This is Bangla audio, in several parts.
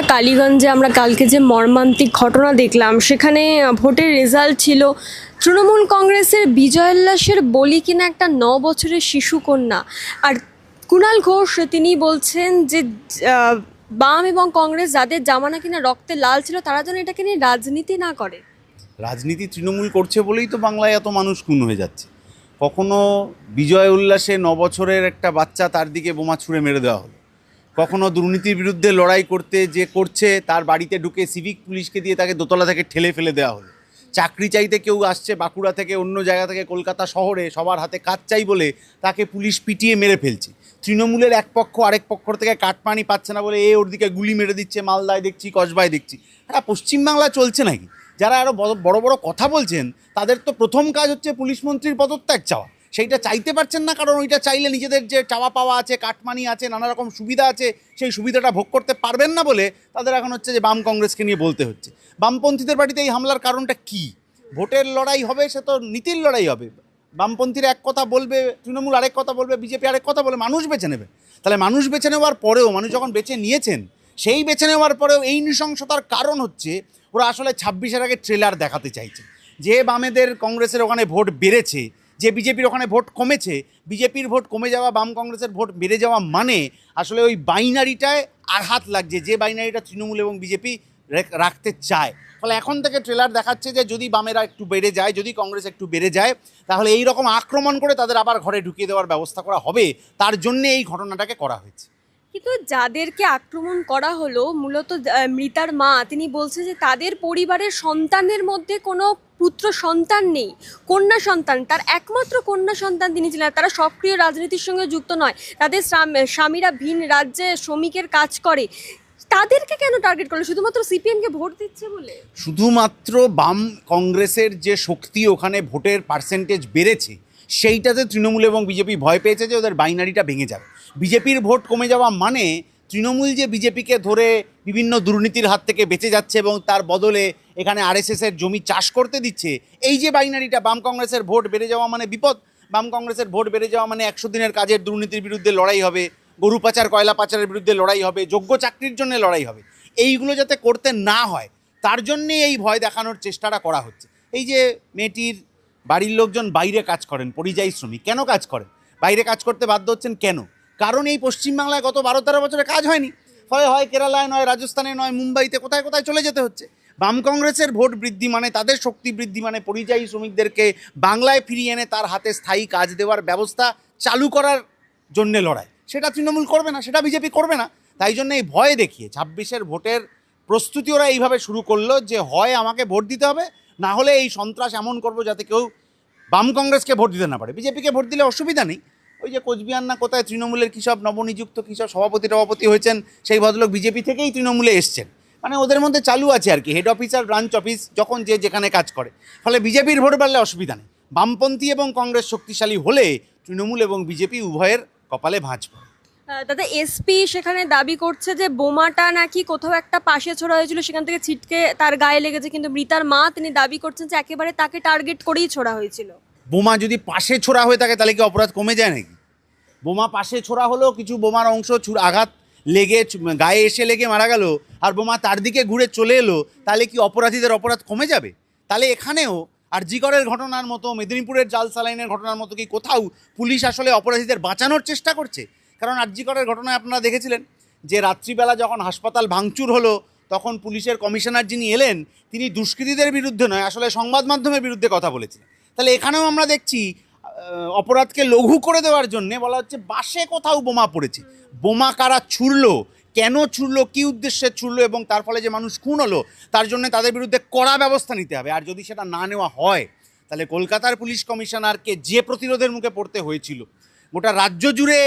আমরা কালীগঞ্জে আমরা কালকে যে মর্মান্তিক ঘটনা দেখলাম, সেখানে ভোটের রেজাল্ট ছিল তৃণমূল কংগ্রেসের বিজয় উল্লাসের বলি কিনা একটা ন বছরের শিশু কন্যা। আর কুণাল ঘোষ, তিনি বলছেন যে বাম এবং কংগ্রেস যাদের জামানা কিনা রক্তে লাল ছিল, তারা যেন এটাকে নিয়ে রাজনীতি না করে। রাজনীতি তৃণমূল করছে বলেই তো বাংলায় এত মানুষ খুন হয়ে যাচ্ছে। কখনো বিজয় উল্লাসে ন বছরের একটা বাচ্চা তার দিকে বোমা ছুঁড়ে মেরে দেওয়া হলো। কখনো দুর্নীতির বিরুদ্ধে লড়াই করতে যে করছে, তার বাড়িতে ঢুকে সিভিক পুলিশকে দিয়ে তাকে দোতলা থেকে ঠেলে ফেলে দেওয়া হলো। চাকরি চাইতে কেউ আসছে বাঁকুড়া থেকে অন্য জায়গা থেকে কলকাতা শহরে, সবার হাতে কাজ চাই বলে তাকে পুলিশ পিটিয়ে মেরে ফেলছে। তৃণমূলের এক পক্ষ আরেক পক্ষ থেকে কাটপানি পাচ্ছে না বলে এ ওর দিকে গুলি মেরে দিচ্ছে, মালদায় দেখছি, কসবায় দেখছি। হ্যাঁ পশ্চিমবাংলা চলছে নাকি? যারা আরও বড় বড় কথা বলছেন, তাদের তো প্রথম কাজ হচ্ছে পুলিশ মন্ত্রীর পদত্যাগ চাওয়া। সেইটা চাইতে পারছেন না, কারণ ওইটা চাইলে নিজেদের যে চাওয়া পাওয়া আছে, কাটমানি আছে, নানা রকম সুবিধা আছে, সেই সুবিধাটা ভোগ করতে পারবেন না বলে তাদের এখন হচ্ছে যে বাম কংগ্রেসকে নিয়ে বলতে হচ্ছে। বামপন্থীদের বাড়িতে এই হামলার কারণটা কি? ভোটের লড়াই হবে, সে তো নীতির লড়াই হবে। বামপন্থীরা এক কথা বলবে, তৃণমূল আরেক কথা বলবে, বিজেপি আরেক কথা বলে মানুষ বেছে নেবে। তাহলে মানুষ বেছে নেওয়ার পরেও, মানুষ যখন বেছে নিয়েছেন, সেই বেছে নেওয়ার পরেও এই নৃশংসতার কারণ হচ্ছে, ওরা আসলে ছাব্বিশের আগে ট্রেলার দেখাতে চাইছে। যে বামেদের কংগ্রেসের ওখানে ভোট বেড়েছে যে বিজেপির ওখানে ভোট কমেছে, বিজেপির ভোট কমে যাওয়া, বাম কংগ্রেসের ভোট বেড়ে যাওয়া মানে আসলে ওই বাইনারিটায় আঘাত লাগছে, যে বাইনারিটা তৃণমূল এবং বিজেপি রাখতে চায়। ফলে এখন থেকে ট্রেলার দেখাচ্ছে যে যদি বামেরা একটু বেড়ে যায়, যদি কংগ্রেস একটু বেড়ে যায়, তাহলে এই রকম আক্রমণ করে তাদের আবার ঘরে ঢুকিয়ে দেওয়ার ব্যবস্থা করা হবে। তার জন্যে এই ঘটনাটাকে করা হয়েছে। কিন্তু যাদেরকে আক্রমণ করা হলো, মূলত মৃতার মা, তিনি বলছে যে তাদের পরিবারের সন্তানের মধ্যে কোনো পুত্র সন্তান নেই, কন্যা সন্তান। তার একমাত্র কন্যা সন্তান তিনি ছিলেন তারা সক্রিয় রাজনীতির সঙ্গে যুক্ত নয়। তাদের স্বামীরা ভিন রাজ্যে শ্রমিকের কাজ করে। তাদেরকে কেন টার্গেট করল? শুধুমাত্র সিপিএমকে ভোট দিচ্ছে বলে? শুধুমাত্র বাম কংগ্রেসের যে শক্তি ওখানে ভোটের পার্সেন্টেজ বেড়েছে, সেইটাতে তৃণমূল এবং বিজেপি ভয় পেয়েছে যে ওদের বাইনারিটা ভেঙে যাবে। বিজেপির ভোট কমে যাওয়া মানে তৃণমূল যে বিজেপিকে ধরে বিভিন্ন দুর্নীতির হাত থেকে বেঁচে যাচ্ছে এবং তার বদলে এখানে আরএসএসের জমি চাষ করতে দিচ্ছে। এই যে বাইনারিটা, বাম কংগ্রেসের ভোট বেড়ে যাওয়া মানে বিপদ। বাম কংগ্রেসের ভোট বেড়ে যাওয়া মানে একশো দিনের কাজের দুর্নীতির বিরুদ্ধে লড়াই হবে। গরু পাচার, কয়লা পাচারের বিরুদ্ধে লড়াই হবে। যোগ্য চাকরির জন্য লড়াই হবে। এইগুলো যাতে করতে না হয়, তার জন্যে এই ভয় দেখানোর চেষ্টাটা করা হচ্ছে। এই যে মেয়েটির বাড়ির লোকজন বাইরে কাজ করেন, পরিযায়ী শ্রমিক, কেন কাজ করেন? বাইরে কাজ করতে বাধ্য হচ্ছেন কেন? কারণ এই পশ্চিমবাংলায় গত বারো তেরো বছরে কাজ হয়নি। ফলে হয় কেরালায় নয়, রাজস্থানে নয়, মুম্বাইতে কোথায় কোথায় চলে যেতে হচ্ছে? বাম কংগ্রেসের ভোট বৃদ্ধি মানে তাদের শক্তি বৃদ্ধি মানে পরিযায়ী শ্রমিকদেরকে বাংলায় ফিরিয়ে এনে তার হাতে স্থায়ী কাজ দেওয়ার ব্যবস্থা চালু করার জন্যে লড়াই। সেটা তৃণমূল করবে না, সেটা বিজেপি করবে না। তাই জন্য এই ভয় দেখিয়ে ছাব্বিশের ভোটের প্রস্তুতি ওরা এইভাবে শুরু করল যে, হয় আমাকে ভোট দিতে হবে, না হলে এই সন্ত্রাস এমন করব যাতে কেউ বাম কংগ্রেসকে ভোট দিতে না পারে। বিজেপিকে ভোট দিলে অসুবিধা নেই। ওই যে কোচবিহার না কোথায় তৃণমূলের কী সব নবনিযুক্ত কী সব সভাপতি টভাপতি হয়েছেন, সেই ভদ্রলোক বিজেপি থেকেই তৃণমূলে এসছেন। মানে ওদের মধ্যে চালু আছে আর কি হেড অফিস আর ব্রাঞ্চ অফিস যখন যে যেখানে কাজ করে। ফলে বিজেপির ভোট বাড়লে অসুবিধা নেই। বামপন্থী এবং কংগ্রেস শক্তিশালী হলে তৃণমূল এবং বিজেপি উভয়ের কপালে ভাঁজ পড়ে। দাদা এসপি সেখানে দাবি করছে যে বোমাটা নাকি কোথাও একটা পাশে ছোড়া হয়েছিল সেখান থেকে ছিটকে তার গায়ে লেগেছে কিন্তু মৃতার মা তিনি দাবি করছেন যে একেবারে তাকে টার্গেট করেই ছোড়া হয়েছিল। বোমা যদি পাশে ছোড়া হয়ে থাকে তাহলে কি অপরাধ কমে যায় নাকি? বোমা পাশে ছোড়া হলেও কিছু বোমার অংশ আঘাত লেগে গায়ে এসে লেগে মারা গেল আর বোমা তার দিকে ঘুরে চলে এলো, তাহলে কি অপরাধীদের অপরাধ কমে যাবে? তাহলে এখানেও আর জিগরের ঘটনার মতো, মেদিনীপুরের জাল সালাইনের ঘটনার মতো কি কোথাও পুলিশ আসলে অপরাধীদের বাঁচানোর চেষ্টা করছে? কারণ আরজিকরের ঘটনায় আপনারা দেখেছিলেন যে রাত্রিবেলা যখন হাসপাতাল ভাঙচুর হলো, তখন পুলিশের কমিশনার যিনি এলেন, তিনি দুষ্কৃতীদের বিরুদ্ধে নয়, আসলে সংবাদ মাধ্যমের বিরুদ্ধে কথা বলেছিলেন। তাহলে এখানেও আমরা দেখছি অপরাধকে লঘু করে দেওয়ার জন্যে বলা হচ্ছে বাসে কোথাও বোমা পড়েছে। বোমা কারা ছুড়লো, কেন ছুড়লো, কী উদ্দেশ্যে ছুড়লো এবং তার ফলে যে মানুষ খুন হলো, তার জন্য তাদের বিরুদ্ধে কড়া ব্যবস্থা নিতে হবে। আর যদি সেটা না নেওয়া হয়, তাহলে কলকাতার পুলিশ কমিশনারকে যে প্রতিরোধের মুখে পড়তে হয়েছিল, গোটা রাজ্য জুড়ে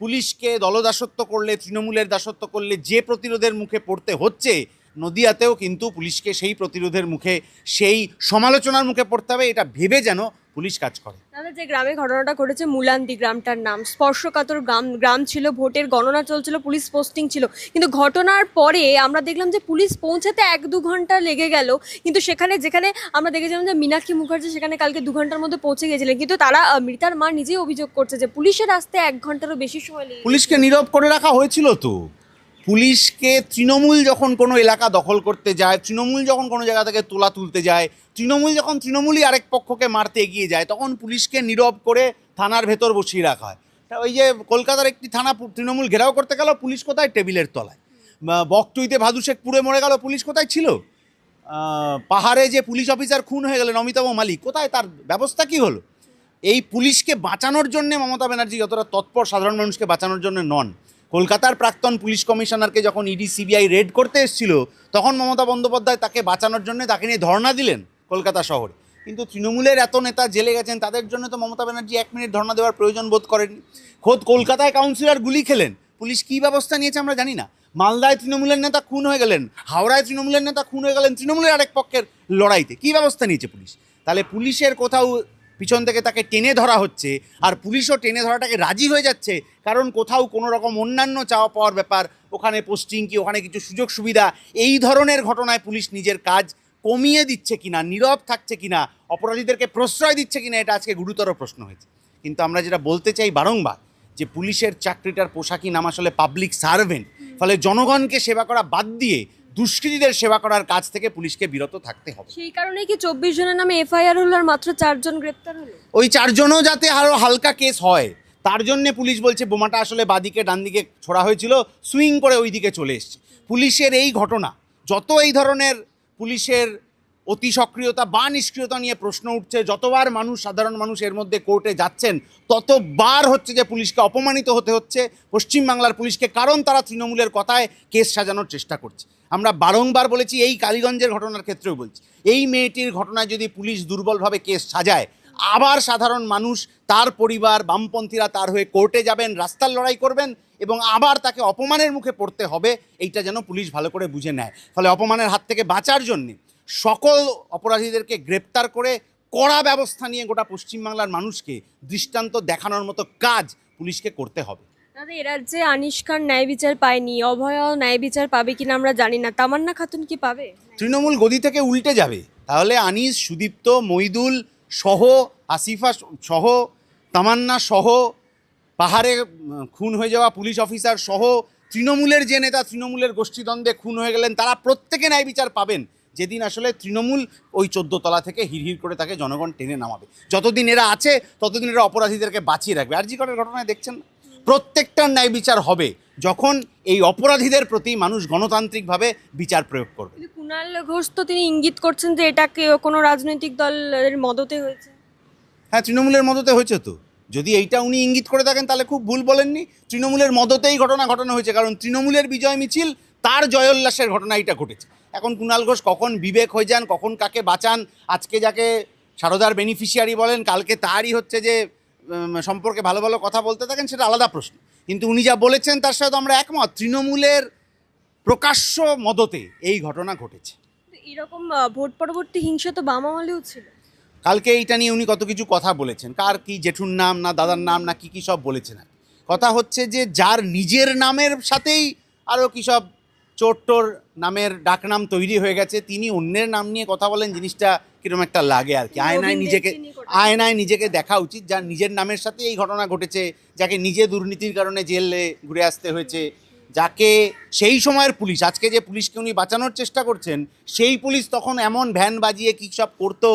পুলিশকে দলদাসত্ব করলে, তৃণমূলের দাসত্ব করলে যে প্রতিরোধের মুখে পড়তে হচ্ছে নদিয়াতেও কিন্তু পুলিশকে সেই প্রতিরোধের মুখে সেই সমালোচনার মুখে পড়তে হবে এটা ভেবে যেন পুলিশ কাজ করে। দাদা যে গ্রামে ঘটনাটা ঘটেছে মুলান্দি গ্রামটার নাম স্পর্শকাতর গ্রাম গ্রাম ছিল ভোটের গণনা চলছিল পুলিশ পোস্টিং ছিল। কিন্তু ঘটনার পরে আমরা দেখলাম যে পুলিশ পৌঁছাতে এক দু ঘণ্টা লেগে গেল কিন্তু সেখানে যেখানে আমরা দেখেছিলাম যে মীনাক্ষী মুখার্জি সেখানে কালকে দু ঘণ্টার মধ্যে পৌঁছে গেছিলেন কিন্তু তারা মৃতার মা নিজেই অভিযোগ করছে যে পুলিশের আসতে এক ঘন্টারও বেশি সময় পুলিশকে নীরব করে রাখা হয়েছিল তো? পুলিশকে তৃণমূল যখন কোনো এলাকা দখল করতে যায়, তৃণমূল যখন কোনো জায়গা থেকে তোলা তুলতে যায়, তৃণমূল যখন তৃণমূলই আরেক পক্ষকে মারতে এগিয়ে যায়, তখন পুলিশকে নীরব করে থানার ভেতর বসিয়ে রাখা হয়। ওই যে কলকাতার একটি থানা তৃণমূল ঘেরাও করতে গেল, পুলিশ কোথায়? টেবিলের তলায়। বকটুইতে ভাদু শেখ পুড়ে মরে গেল, পুলিশ কোথায় ছিল? পাহাড়ে যে পুলিশ অফিসার খুন হয়ে গেলেন, অমিতাভ মালিক, কোথায়? তার ব্যবস্থা কি হলো? এই পুলিশকে বাঁচানোর জন্যে মমতা ব্যানার্জি যতটা তৎপর সাধারণ মানুষকে বাঁচানোর জন্য নন কলকাতার প্রাক্তন পুলিশ কমিশনারকে যখন ইডি সিবিআই রেড করতে এসেছিল, তখন মমতা বন্দ্যোপাধ্যায় তাকে বাঁচানোর জন্য তাকে নিয়ে ধর্ণা দিলেন কলকাতা শহরে। কিন্তু তৃণমূলের এত নেতা জেলে গেছেন, তাদের জন্য তো মমতা ব্যানার্জি এক মিনিট ধর্ণা দেওয়ার প্রয়োজন বোধ করেননি। খোদ কলকাতায় কাউন্সিলর গুলি খেলেন। পুলিশ কী ব্যবস্থা নিয়েছে আমরা জানি না। মালদায় তৃণমূলের নেতা খুন হয়ে গেলেন, হাওড়ায় তৃণমূলের নেতা খুন হয়ে গেলেন, তৃণমূলের আরেক পক্ষের লড়াইতে। কী ব্যবস্থা নিয়েছে পুলিশ? তাহলে পুলিশের কোথাও পিছন থেকে তাকে টেনে ধরা হচ্ছে আর পুলিশও টেনে ধরাটাকে রাজি হয়ে যাচ্ছে। কারণ কোথাও কোনো রকম অন্যান্য চাওয়া পাওয়ার ব্যাপার ওখানে পোস্টিং কি ওখানে কিছু সুযোগ সুবিধা এই ধরনের ঘটনায় পুলিশ নিজের কাজ কমিয়ে দিচ্ছে কিনা নীরব থাকছে কিনা অপরাধীদেরকে প্রশ্রয় দিচ্ছে কিনা এটা আজকে গুরুতর প্রশ্ন হয়েছে। কিন্তু আমরা যেটা বলতে চাই বারংবার যে পুলিশের চাকরিটার পোশাকই নাম আসলে পাবলিক সার্ভেন্ট ফলে জনগণকে সেবা করা বাদ দিয়ে দুষ্কৃতীদের সেবা করার কাজ থেকে পুলিশকে বিরত থাকতে হবে। সেই কারণেই কি চব্বিশ জনের নামে এফআইআর হলো আর মাত্র চারজন গ্রেপ্তার হলো? ওই চারজনও যাতে আরও হালকা কেস হয় তার জন্য পুলিশ বলছে বোমাটা আসলে বাদিকে ডান দিকে ছোড়া হয়েছিল সুইং করে ওই দিকে চলে এসছে। পুলিশের এই ঘটনা যত এই ধরনের পুলিশের অতি সক্রিয়তা বা নিষ্ক্রিয়তা নিয়ে প্রশ্ন উঠছে যতবার মানুষ সাধারণ মানুষ এর মধ্যে কোর্টে যাচ্ছেন ততবার হচ্ছে যে পুলিশকে অপমানিত হতে হচ্ছে। পশ্চিমবাংলার পুলিশকে কারণ তারা তৃণমূলের কথায় কেস সাজানোর চেষ্টা করছে। আমরা বারংবার বলেছি, এই কালীগঞ্জের ঘটনার ক্ষেত্রেও বলছি। এই মেয়েটির ঘটনায় যদি পুলিশ দুর্বলভাবে কেস সাজায়, আবার সাধারণ মানুষ, তার পরিবার, বামপন্থীরা তার হয়ে কোর্টে যাবেন, রাস্তার লড়াই করবেন এবং আবার তাকে অপমানের মুখে পড়তে হবে, এইটা যেন পুলিশ ভালো করে বুঝে নেয়। ফলে অপমানের হাত থেকে বাঁচার জন্যে সকল অপরাধীদেরকে গ্রেপ্তার করে কড়া ব্যবস্থা নিয়ে গোটা পশ্চিমবাংলার মানুষকে দৃষ্টান্ত দেখানোর মতো কাজ পুলিশকে করতে হবে। দাদা এ রাজ্যে আনিস খান ন্যায় বিচার পায়নি অভয় ন্যায় বিচার পাবে কিনা আমরা জানি না। তামান্না খাতুন কি পাবে? তৃণমূল গদি থেকে উল্টে যাবে। তাহলে আনিস সুদীপ্ত, মইদুল সহ, আসিফা সহ, তামান্না সহ, পাহাড়ে খুন হয়ে যাওয়া পুলিশ অফিসার সহ, তৃণমূলের যে নেতা তৃণমূলের গোষ্ঠীদ্বন্দ্বে খুন হয়ে গেলেন, তারা প্রত্যেকে ন্যায় বিচার পাবেন। যেদিন আসলে তৃণমূল ওই তলা থেকে হিড়হিড় করে তাকে জনগণ টেনে নামাবে। যতদিন এরা আছে, ততদিন এরা অপরাধীদেরকে বাঁচিয়ে রাখবে। আর জি করের ঘটনায় দেখছেন? না? প্রত্যেকটার ন্যায় বিচার হবে যখন এই অপরাধীদের প্রতি মানুষ গণতান্ত্রিকভাবে বিচার প্রয়োগ করবে। কুণাল ঘোষ তো তিনি ইঙ্গিত করছেন যে এটা কে- কোনো রাজনৈতিক দলের মদতে হয়েছে। হ্যাঁ তৃণমূলের মদতে হয়েছে তো। যদি এইটা উনি ইঙ্গিত করে থাকেন তাহলে খুব ভুল বলেননি। তৃণমূলের মদতেই ঘটনা ঘটানো হয়েছে কারণ তৃণমূলের বিজয় মিছিল তার জয়োল্লাসের ঘটনা এইটা ঘটেছে। এখন কুণাল ঘোষ কখন বিবেক হয়ে যান কখন কাকে বাঁচান আজকে যাকে সারদার বেনিফিশিয়ারি বলেন কালকে তারই হচ্ছে যে সম্পর্কে ভালো ভালো কথা বলতে থাকেন সেটা আলাদা প্রশ্ন। কিন্তু উনি যা বলেছেন তার সাথে আমরা একমত তৃণমূলের প্রকাশ্য মদতে এই ঘটনা ঘটেছে। এরকম ভোট পরবর্তী হিংসা তো বাম আমলেও ছিল। কালকে এইটা নিয়ে উনি কত কিছু কথা বলেছেন কার কি জেঠুর নাম না দাদার নাম না কি কি সব বলেছেন আর কথা হচ্ছে যে যার নিজের নামের সাথেই আরও কী সব চোর নামের ডাকনাম তৈরি হয়ে গেছে তিনি অন্যের নাম নিয়ে কথা বলেন জিনিসটা কীরকম একটা লাগে আর কি। আয়নায় নিজেকে আয়নায় নিজেকে দেখা উচিত যার নিজের নামের সাথে এই ঘটনা ঘটেছে যাকে নিজে দুর্নীতির কারণে জেলে ঘুরে আসতে হয়েছে যাকে সেই সময়ের পুলিশ আজকে যে পুলিশকে উনি বাঁচানোর চেষ্টা করছেন সেই পুলিশ তখন এমন ভ্যান বাজিয়ে কী সব করতো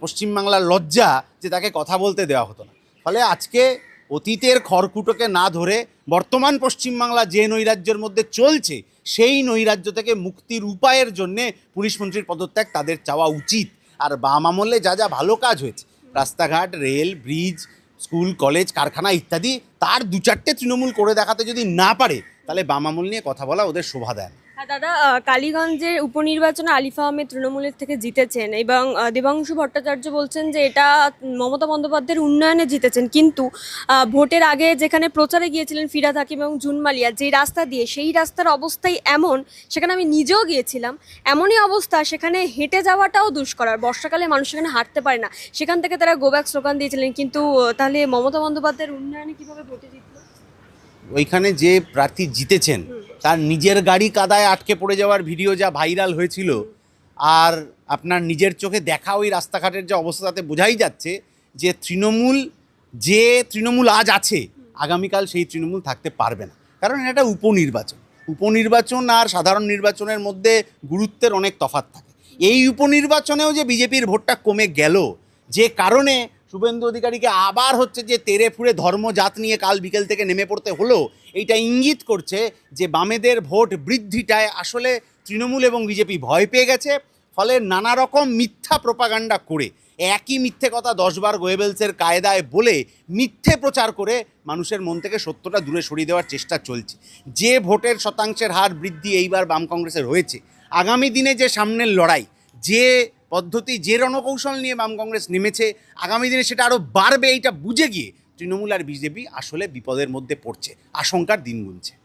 পশ্চিমবাংলার লজ্জা যে তাকে কথা বলতে দেওয়া হতো না। ফলে আজকে অতীতের খড়কুটোকে না ধরে বর্তমান পশ্চিমবাংলা যে নৈরাজ্যের মধ্যে চলছে, সেই নৈরাজ্য থেকে মুক্তির উপায়ের জন্যে পুলিশ মন্ত্রীর পদত্যাগ তাদের চাওয়া উচিত। আর বাম আমলে যা যা ভালো কাজ হয়েছে, রাস্তাঘাট, রেল, ব্রিজ, স্কুল, কলেজ, কারখানা ইত্যাদি, তার দু চারটে তৃণমূল করে দেখাতে যদি না পারে, তাহলে বাম আমল নিয়ে কথা বলা ওদের শোভা দেয় দাদা আহ, কালীগঞ্জের উপনির্বাচনে আলিফা আহমেদ তৃণমূলের থেকে জিতেছেন এবং দেবাংশু ভট্টাচার্য বলছেন যে এটা মমতা বন্দ্যোপাধ্যায়ের উন্নয়নে জিতেছেন। কিন্তু ভোটের আগে যেখানে প্রচারে গিয়েছিলেন ফিরাদ হাকিম এবং জুনমালিয়া যে রাস্তা দিয়ে সেই রাস্তার অবস্থাই এমন সেখানে আমি নিজেও গিয়েছিলাম এমনই অবস্থা সেখানে হেঁটে যাওয়াটাও দুষ্কর আর বর্ষাকালে মানুষ সেখানে হাঁটতে পারে না। সেখান থেকে তারা গোব্যাক স্লোগান দিয়েছিলেন কিন্তু তাহলে মমতা বন্দ্যোপাধ্যায়ের উন্নয়নে কীভাবে ভোটে জিতলো? ওইখানে যে প্রার্থী জিতেছেন তার নিজের গাড়ি কাদায় আটকে পড়ে যাওয়ার ভিডিও যা ভাইরাল হয়েছিল, আর আপনার নিজের চোখে দেখা ওই রাস্তাঘাটের যে অবস্থা তাতে বোঝাই যাচ্ছে যে তৃণমূল যে তৃণমূল আজ আছে, আগামীকাল সেই তৃণমূল থাকতে পারবে না। কারণ এটা উপনির্বাচন। উপনির্বাচন আর সাধারণ নির্বাচনের মধ্যে গুরুত্বের অনেক তফাৎ থাকে। এই উপনির্বাচনেও যে বিজেপির ভোটটা কমে গেল, যে কারণে শুভেন্দু অধিকারীকে আবার হচ্ছে যে তেরে ফুড়ে ধর্মজাত নিয়ে কাল বিকেল থেকে নেমে পড়তে হলো এইটা ইঙ্গিত করছে যে বামেদের ভোট বৃদ্ধিটায় আসলে তৃণমূল এবং বিজেপি ভয় পেয়ে গেছে, ফলে নানা রকম মিথ্যা প্রপাগান্ডা করে, একই মিথ্যে কথা দশবার গোয়েবেলসের কায়দায় বলে মিথ্যে প্রচার করে মানুষের মন থেকে সত্যটা দূরে সরিয়ে দেওয়ার চেষ্টা চলছে। যে ভোটের শতাংশের হার বৃদ্ধি এইবার বাম কংগ্রেসের হয়েছে আগামী দিনে যে সামনের লড়াই, যে পদ্ধতি যে রণকৌশল নিয়ে বাম কংগ্রেস নেমেছে, আগামী দিনে সেটা আরও বাড়বে, এইটা বুঝে গিয়ে তৃণমূল আর বিজেপি আসলে বিপদের মধ্যে পড়ছে। আশঙ্কার দিন গুনছে।